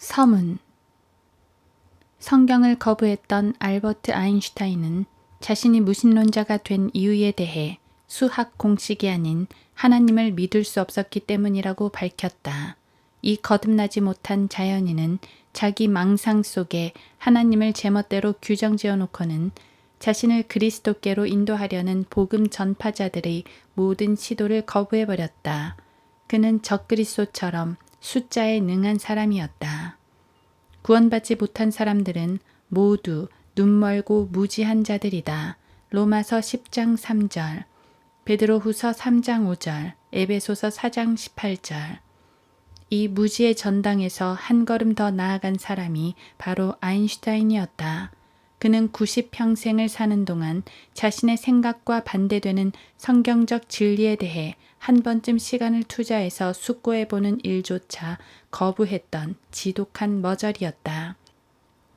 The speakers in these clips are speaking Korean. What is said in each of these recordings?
서문 성경을 거부했던 알버트 아인슈타인은 자신이 무신론자가 된 이유에 대해 수학 공식이 아닌 하나님을 믿을 수 없었기 때문이라고 밝혔다. 이 거듭나지 못한 자연인은 자기 망상 속에 하나님을 제멋대로 규정 지어 놓고는 자신을 그리스도께로 인도하려는 복음 전파자들의 모든 시도를 거부해 버렸다. 그는 적그리스도처럼 숫자에 능한 사람이었다. 구원받지 못한 사람들은 모두 눈멀고 무지한 자들이다. 로마서 10장 3절, 베드로후서 3장 5절, 에베소서 4장 18절. 이 무지의 전당에서 한 걸음 더 나아간 사람이 바로 아인슈타인이었다. 그는 90평생을 사는 동안 자신의 생각과 반대되는 성경적 진리에 대해 한 번쯤 시간을 투자해서 숙고해보는 일조차 거부했던 지독한 머저리였다.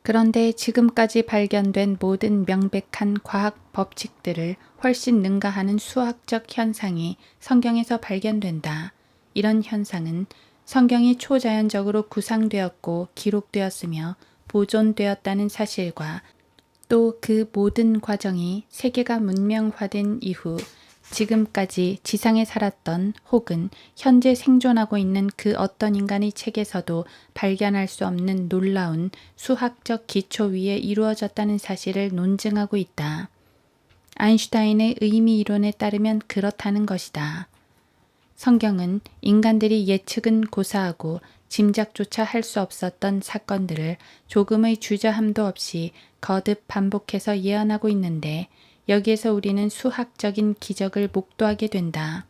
그런데 지금까지 발견된 모든 명백한 과학 법칙들을 훨씬 능가하는 수학적 현상이 성경에서 발견된다. 이런 현상은 성경이 초자연적으로 구상되었고 기록되었으며 보존되었다는 사실과 또 그 모든 과정이 세계가 문명화된 이후 지금까지 지상에 살았던 혹은 현재 생존하고 있는 그 어떤 인간의 책에서도 발견할 수 없는 놀라운 수학적 기초 위에 이루어졌다는 사실을 논증하고 있다. 아인슈타인의 의미 이론에 따르면 그렇다는 것이다. 성경은 인간들이 예측은 고사하고 짐작조차 할 수 없었던 사건들을 조금의 주저함도 없이 거듭 반복해서 예언하고 있는데 여기에서 우리는 수학적인 기적을 목도하게 된다.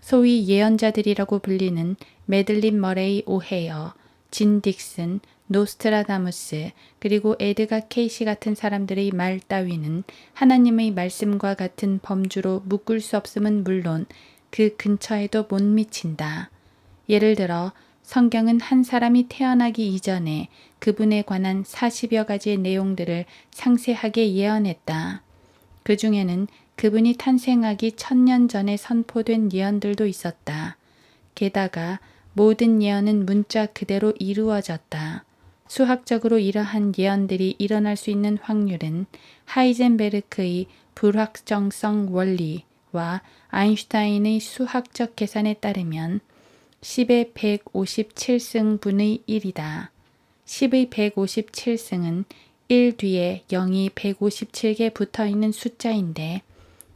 소위 예언자들이라고 불리는 메들린 머레이 오헤어, 진 딕슨, 노스트라다무스, 그리고 에드가 케이시 같은 사람들의 말 따위는 하나님의 말씀과 같은 범주로 묶을 수 없음은 물론 그 근처에도 못 미친다. 예를 들어 성경은 한 사람이 태어나기 이전에 그분에 관한 40여 가지의 내용들을 상세하게 예언했다. 그 중에는 그분이 탄생하기 천년 전에 선포된 예언들도 있었다. 게다가 모든 예언은 문자 그대로 이루어졌다. 수학적으로 이러한 예언들이 일어날 수 있는 확률은 하이젠베르크의 불확정성 원리와 아인슈타인의 수학적 계산에 따르면 10의 157승분의 1이다. 10의 157승은 1 뒤에 0이 157개 붙어 있는 숫자인데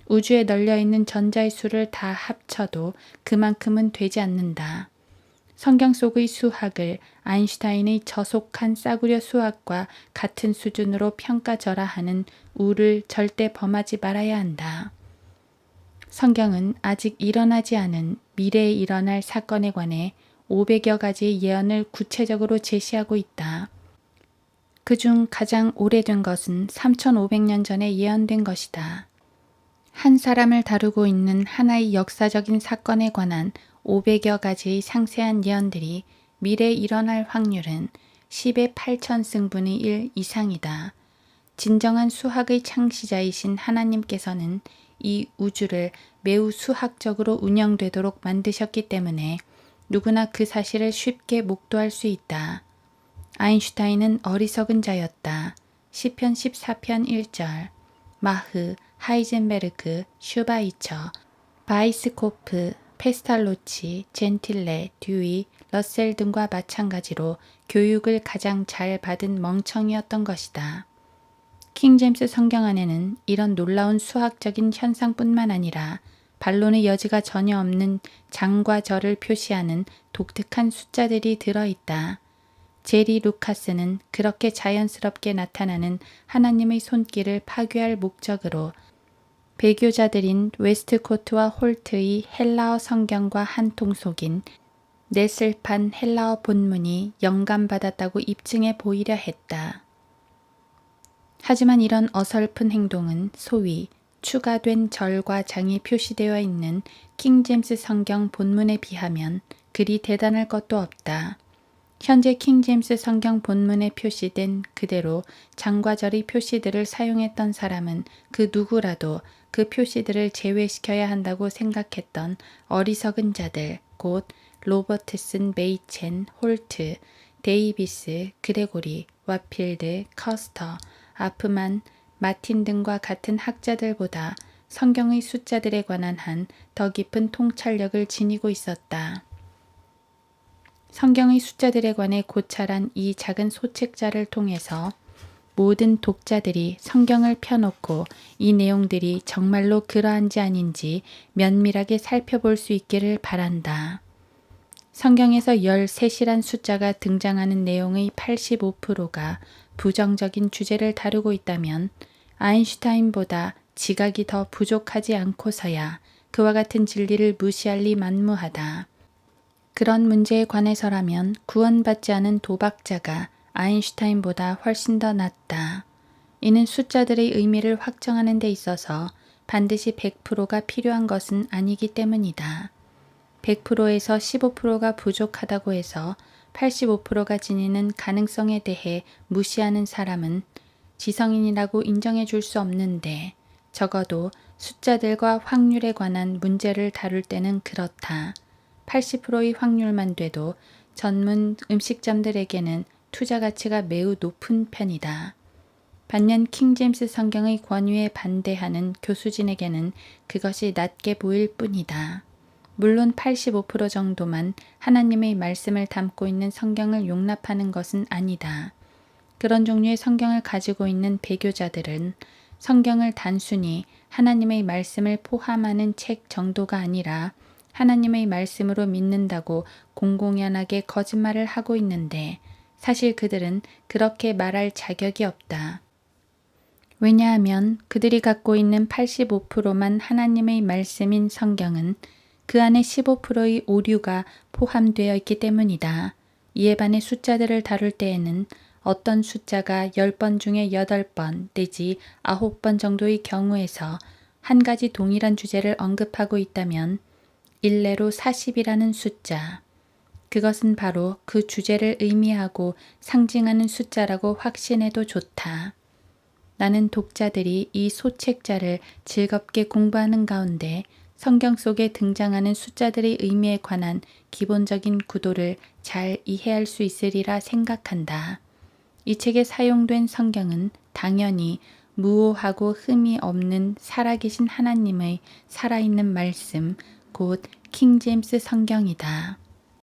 우주에 널려 있는 전자의 수를 다 합쳐도 그만큼은 되지 않는다. 성경 속의 수학을 아인슈타인의 저속한 싸구려 수학과 같은 수준으로 평가절하하는 우를 절대 범하지 말아야 한다. 성경은 아직 일어나지 않은 미래에 일어날 사건에 관해 500여 가지의 예언을 구체적으로 제시하고 있다. 그중 가장 오래된 것은 3500년 전에 예언된 것이다. 한 사람을 다루고 있는 하나의 역사적인 사건에 관한 500여 가지의 상세한 예언들이 미래에 일어날 확률은 10의 8천 승분의 1 이상이다. 진정한 수학의 창시자이신 하나님께서는 이 우주를 매우 수학적으로 운영되도록 만드셨기 때문에 누구나 그 사실을 쉽게 목도할 수 있다. 아인슈타인은 어리석은 자였다. 시편 14편 1절 마흐, 하이젠베르크, 슈바이처, 바이스코프, 페스탈로치, 젠틸레, 듀이, 러셀 등과 마찬가지로 교육을 가장 잘 받은 멍청이였던 것이다. 킹제임스 성경 안에는 이런 놀라운 수학적인 현상뿐만 아니라 반론의 여지가 전혀 없는 장과 절을 표시하는 독특한 숫자들이 들어있다. 제리 루카스는 그렇게 자연스럽게 나타나는 하나님의 손길을 파괴할 목적으로 배교자들인 웨스트코트와 홀트의 헬라어 성경과 한 통속인 네슬판 헬라어 본문이 영감받았다고 입증해 보이려 했다. 하지만 이런 어설픈 행동은 소위 추가된 절과 장이 표시되어 있는 킹 제임스 성경 본문에 비하면 그리 대단할 것도 없다. 현재 킹제임스 성경 본문에 표시된 그대로 장과절의 표시들을 사용했던 사람은 그 누구라도 그 표시들을 제외시켜야 한다고 생각했던 어리석은 자들, 곧 로버트슨, 메이첸, 홀트, 데이비스, 그레고리, 와필드, 커스터, 아프만, 마틴 등과 같은 학자들보다 성경의 숫자들에 관한 한 더 깊은 통찰력을 지니고 있었다. 성경의 숫자들에 관해 고찰한 이 작은 소책자를 통해서 모든 독자들이 성경을 펴놓고 이 내용들이 정말로 그러한지 아닌지 면밀하게 살펴볼 수 있기를 바란다. 성경에서 13이란 숫자가 등장하는 내용의 85%가 부정적인 주제를 다루고 있다면 아인슈타인보다 지각이 더 부족하지 않고서야 그와 같은 진리를 무시할 리 만무하다. 그런 문제에 관해서라면 구원받지 않은 도박자가 아인슈타인보다 훨씬 더 낫다. 이는 숫자들의 의미를 확정하는 데 있어서 반드시 100%가 필요한 것은 아니기 때문이다. 100%에서 15%가 부족하다고 해서 85%가 지니는 가능성에 대해 무시하는 사람은 지성인이라고 인정해 줄 수 없는데 적어도 숫자들과 확률에 관한 문제를 다룰 때는 그렇다. 80%의 확률만 돼도 전문 음식점들에게는 투자 가치가 매우 높은 편이다. 반면 킹제임스 성경의 권유에 반대하는 교수진에게는 그것이 낮게 보일 뿐이다. 물론 85% 정도만 하나님의 말씀을 담고 있는 성경을 용납하는 것은 아니다. 그런 종류의 성경을 가지고 있는 배교자들은 성경을 단순히 하나님의 말씀을 포함하는 책 정도가 아니라 하나님의 말씀으로 믿는다고 공공연하게 거짓말을 하고 있는데 사실 그들은 그렇게 말할 자격이 없다. 왜냐하면 그들이 갖고 있는 85%만 하나님의 말씀인 성경은 그 안에 15%의 오류가 포함되어 있기 때문이다. 이에 반해 숫자들을 다룰 때에는 어떤 숫자가 10번 중에 8번 내지 9번 정도의 경우에서 한 가지 동일한 주제를 언급하고 있다면 일례로 40이라는 숫자. 그것은 바로 그 주제를 의미하고 상징하는 숫자라고 확신해도 좋다. 나는 독자들이 이 소책자를 즐겁게 공부하는 가운데 성경 속에 등장하는 숫자들의 의미에 관한 기본적인 구도를 잘 이해할 수 있으리라 생각한다. 이 책에 사용된 성경은 당연히 무오하고 흠이 없는 살아계신 하나님의 살아있는 말씀, 곧 킹제임스 성경이다.